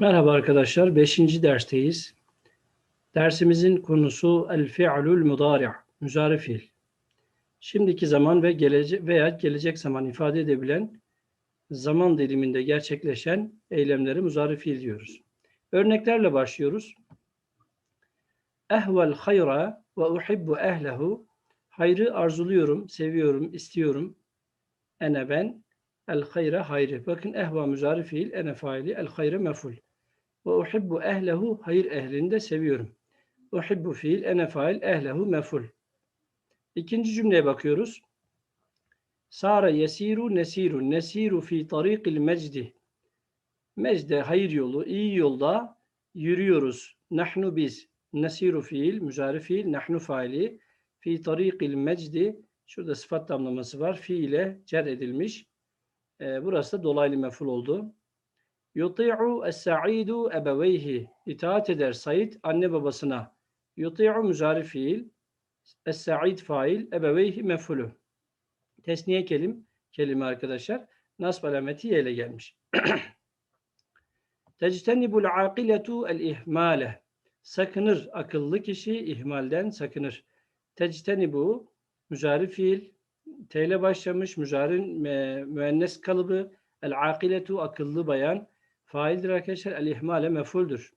Merhaba arkadaşlar. Beşinci dersteyiz. Dersimizin konusu el fi'lul mudari' müzari fiil. Şimdiki zaman ve gelecek veya gelecek zaman ifade edebilen zaman diliminde gerçekleşen eylemleri muzari fiil diyoruz. Örneklerle başlıyoruz. Ehvel hayra ve uhibbu ehlehu. Hayrı arzuluyorum, seviyorum, istiyorum. Ene ben. El hayra hayri. Bakın ehva müzari fiil, ene faili, el hayre meful. Ve uhibbu ehlehu hayır ehlini de seviyorum. Uhibbu fiil, ene fail, ehlehu meful. İkinci cümleye bakıyoruz. Sara yesiru nesiru. Nesiru fi tariqil mecdi. Mecde hayır yolu, iyi yolda yürüyoruz. Nahnu biz. Nesiru fiil, müzari fiil, nahnu faili. Fi tariqil mecdi. Şurada sıfat damlaması var. Fiile cer edilmiş. Ee, burası da dolaylı meful oldu. Yuti'u es-sa'idu ebeveyhi. İtaat eder Said anne babasına. Yuti'u müzari fiil. Es-sa'id fail. Ebeveyhi mefulü. Tesniye kelim, kelime arkadaşlar. Nasb alameti ile gelmiş. Tectenibul akiletu el ihmale. Sakınır akıllı kişi ihmalden sakınır. Tectenibu müzari fiil. T ile başlamış müzarin müennes kalıbı. El akiletu akıllı bayan. Faildir arkadaşlar. El ihmale mefuldür.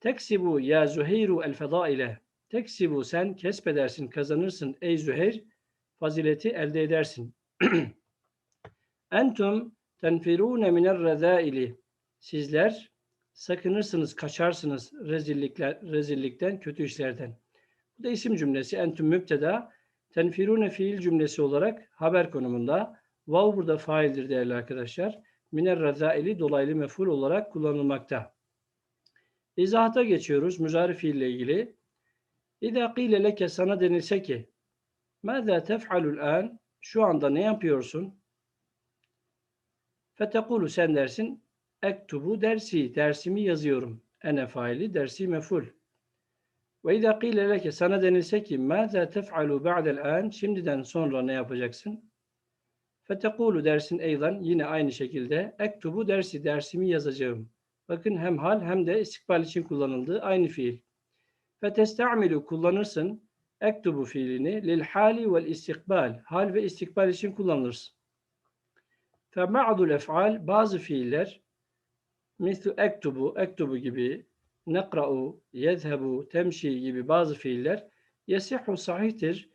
Teksibu ya Züheyru el fedaile. Teksibu sen kesbedersin, kazanırsın ey Züheyr. Fazileti elde edersin. Entum tenfirune minel rezaili. Sizler sakınırsınız, kaçarsınız rezillikler, rezillikten, kötü işlerden. Bu da isim cümlesi. Entüm müpteda. Tenfirune fiil cümlesi olarak haber konumunda. Vav burada faildir değerli arkadaşlar. Miner rezaili dolaylı meful olarak kullanılmakta. İzahata geçiyoruz. Müzari fiille ilgili. İza qile leke sana denilse ki Mâzâ tef'alul an? Şu anda ne yapıyorsun? Fetekulu sen dersin. Ektubu dersi. Dersimi yazıyorum. Ene faili dersi meful. Ve izâ qîle leke sana denilse ki mâzâ tef'alu ba'del an? Şimdiden sonra ne yapacaksın? Fetekulu dersin eydan yine aynı şekilde ektubu dersi dersimi yazacağım. Bakın hem hal hem de istikbal için kullanıldığı aynı fiil. Fetestamilu kullanırsın ektubu fiilini lil hali vel istikbal. Hal ve istikbal için kullanılır. Fe ma'dul ef'al bazı fiiller mislu ektubu, ektubu gibi nekra'u, yezhebu, temşi gibi bazı fiiller yesihhu sahihtir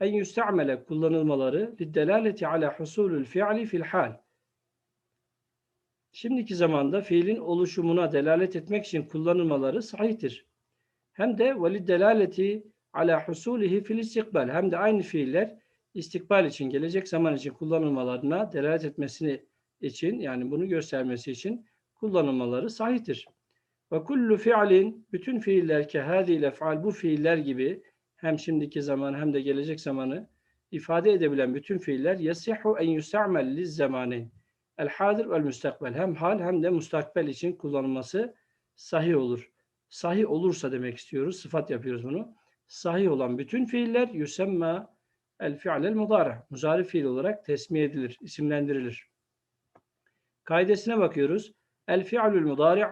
en yüste'mele kullanılmaları liddelaleti ala husulül fi'li fil hal. Şimdiki zamanda fiilin oluşumuna delalet etmek için kullanılmaları sahihtir. Hem de velid delaleti ala husulihi fil istikbal. Hem de aynı fiiller istikbal için, gelecek zaman için kullanılmalarına delalet etmesini için yani bunu göstermesi için kullanılmaları sahihtir. Ve kullu fi'lin bütün fiiller ke hadi ef'al bu fiiller gibi hem şimdiki zaman hem de gelecek zamanı ifade edebilen bütün fiiller yasihu en yusta'mel liz zamaneyn. El hadir vel müstakbel. Hem hal hem de mustakbel için kullanılması sahih olur. Sahih olursa demek istiyoruz. Sıfat yapıyoruz bunu. Sahih olan bütün fiiller yusemma el fi'lel mudara. Muzari fiil olarak tesmiye edilir, isimlendirilir. Kaidesine bakıyoruz. El fi'lül mudari'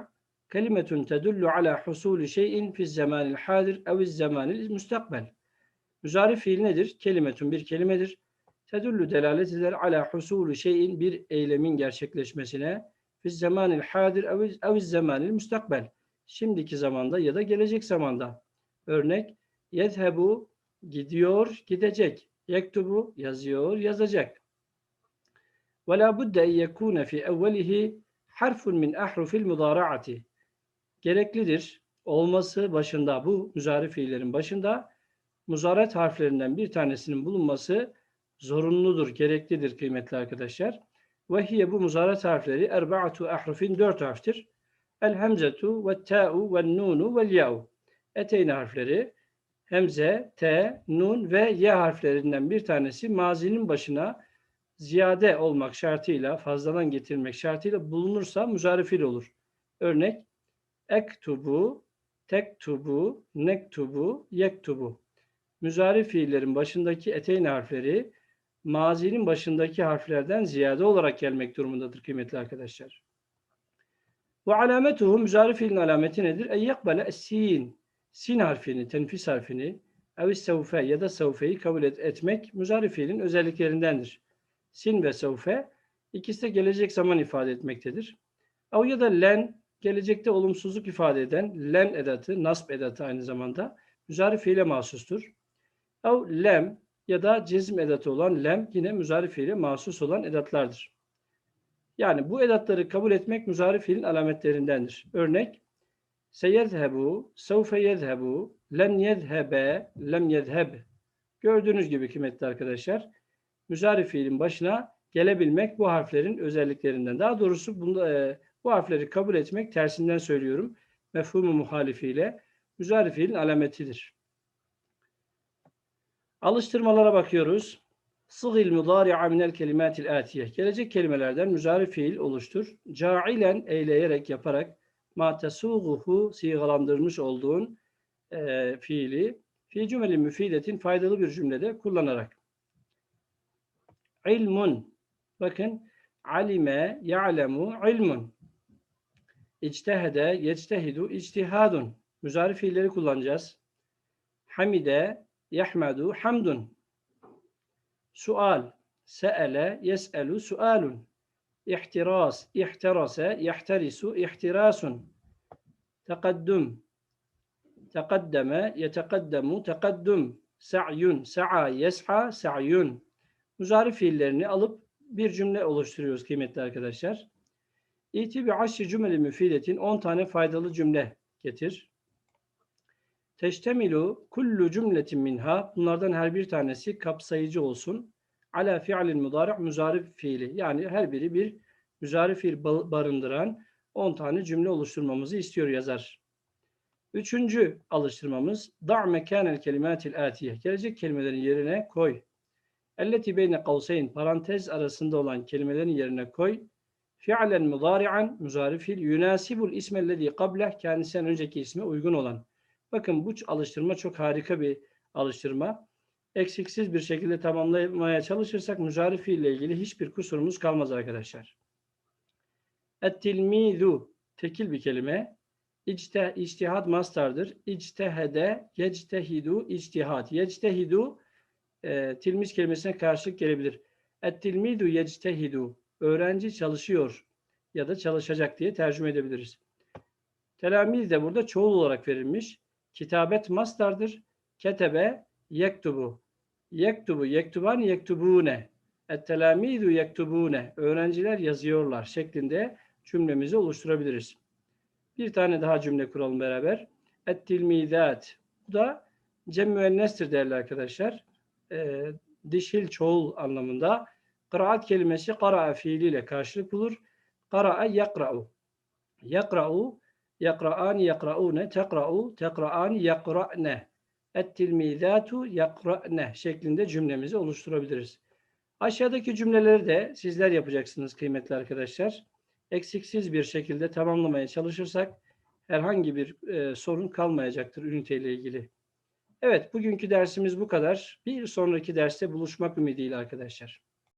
kelimetun tedullu ala husulü şeyin fi zamanil hadir eviz zamanil müstakbel. Müzari fiil nedir? Kelimetun bir kelimedir. Tedullu delalet eder ala husulü şeyin bir eylemin gerçekleşmesine fi zamanil hadir eviz zamanil müstakbel. Şimdiki zamanda ya da gelecek zamanda. Örnek yezhebu gidiyor, gidecek. Yektubu yazıyor, yazacak. Ve la budde yekune fi evvelihi harfun min ahrufil mudaraati. Gereklidir olması başında bu müzari fiillerin başında muzaret harflerinden bir tanesinin bulunması zorunludur, gereklidir kıymetli arkadaşlar. Ve hiye bu muzaret harfleri erba'atu ahrufin dört harftir. El hemzetu ve ta'u ve nunu ve ya'u. Eteyne harfleri hemze, t, nun ve y harflerinden bir tanesi mazinin başına ziyade olmak şartıyla, fazladan getirmek şartıyla bulunursa müzarifil olur. Örnek ektubu, tektubu, nektubu, yektubu. Müzari fiillerin başındaki eteyn harfleri mazinin başındaki harflerden ziyade olarak gelmek durumundadır kıymetli arkadaşlar. Ve alametuhu müzari fiilin alameti nedir? En yakbale sin. Sin harfini, tenfis harfini ev sevfe ya da sevfeyi kabul et- etmek müzari fiilin özelliklerindendir. Sin ve sevfe ikisi de gelecek zaman ifade etmektedir. Ev ya da len gelecekte olumsuzluk ifade eden len edatı, nasb edatı aynı zamanda müzari fiile mahsustur. Ev lem ya da cezm edatı olan lem yine müzari fiile mahsus olan edatlardır. Yani bu edatları kabul etmek müzari fiilin alametlerindendir. Örnek seyezhebu, sevfe yezhebu, len yezhebe, lem yezheb. Gördüğünüz gibi kıymetli arkadaşlar, müzari fiilin başına gelebilmek bu harflerin özelliklerinden. Daha doğrusu bunda, e, bu harfleri kabul etmek tersinden söylüyorum. Mefhumu muhalifiyle müzari fiilin alametidir. Alıştırmalara bakıyoruz. Sıgil mudari'a minel kelimatil atiye. Gelecek kelimelerden müzari fiil oluştur. Ca'ilen eyleyerek yaparak ma tesuğuhu sigalandırmış olduğun e, fiili fi cümle müfidetin faydalı bir cümlede kullanarak. İlmun. Bakın alime ya'lemu ilmun. İctehede yectehidu ictihadun. Müzari fiilleri kullanacağız. Hamide yahmadu hamdun. Sual se'ele yes'elu sualun. İhtiras ihterase yahtarisu ihtirasun. Tekaddüm tekaddeme yetekaddamu tekaddüm. Sa'yun sa'a yes'a sa'yun. Muzari fiillerini alıp bir cümle oluşturuyoruz kıymetli arkadaşlar. İti bi aşri cümle müfidetin 10 tane faydalı cümle getir. Teştemilu kullu cümletin minha bunlardan her bir tanesi kapsayıcı olsun. Ala fi'lin mudari' muzari fiili. Yani her biri bir müzari fiil ba- barındıran 10 tane cümle oluşturmamızı istiyor yazar. Üçüncü alıştırmamız da' mekanel kelimatil atiye. Gelecek kelimelerin yerine koy. Elleti beyne kavseyn parantez arasında olan kelimelerin yerine koy. Fi'len mudari'an muzari fiil yunasibul ismellezî kableh kendisinden önceki isme uygun olan. Bakın bu alıştırma çok harika bir alıştırma. Eksiksiz bir şekilde tamamlamaya çalışırsak müzari fiille ilgili hiçbir kusurumuz kalmaz arkadaşlar. Et-tilmizu tekil bir kelime. İcte, içtihad mastardır. İctehede, yectehidu, içtihad. Yectehidu e, tilmiz kelimesine karşılık gelebilir. Et-tilmidu yectehidu. Öğrenci çalışıyor ya da çalışacak diye tercüme edebiliriz. Telamiz de burada çoğul olarak verilmiş. Kitabet mastardır. Ketebe yektubu. Yektubu, yektuban, yektubune. Et-telamizu yektubune. Öğrenciler yazıyorlar şeklinde cümlemizi oluşturabiliriz. Bir tane daha cümle kuralım beraber. Et-tilmizat. Bu da cem müennestir değerli arkadaşlar. Ee, dişil çoğul anlamında. Kıraat kelimesi kara'a fiiliyle karşılık bulur. Kara'a yakra'u. Yakra'u, yakra'ani yakra'une, tekra'u, tekra'ani yakra'ne. Et-tilmizatu yakra'ne şeklinde cümlemizi oluşturabiliriz. Aşağıdaki cümleleri de sizler yapacaksınız kıymetli arkadaşlar. Eksiksiz bir şekilde tamamlamaya çalışırsak herhangi bir e, sorun kalmayacaktır üniteyle ilgili. Evet, bugünkü dersimiz bu kadar. Bir sonraki derste buluşmak ümidiyle arkadaşlar.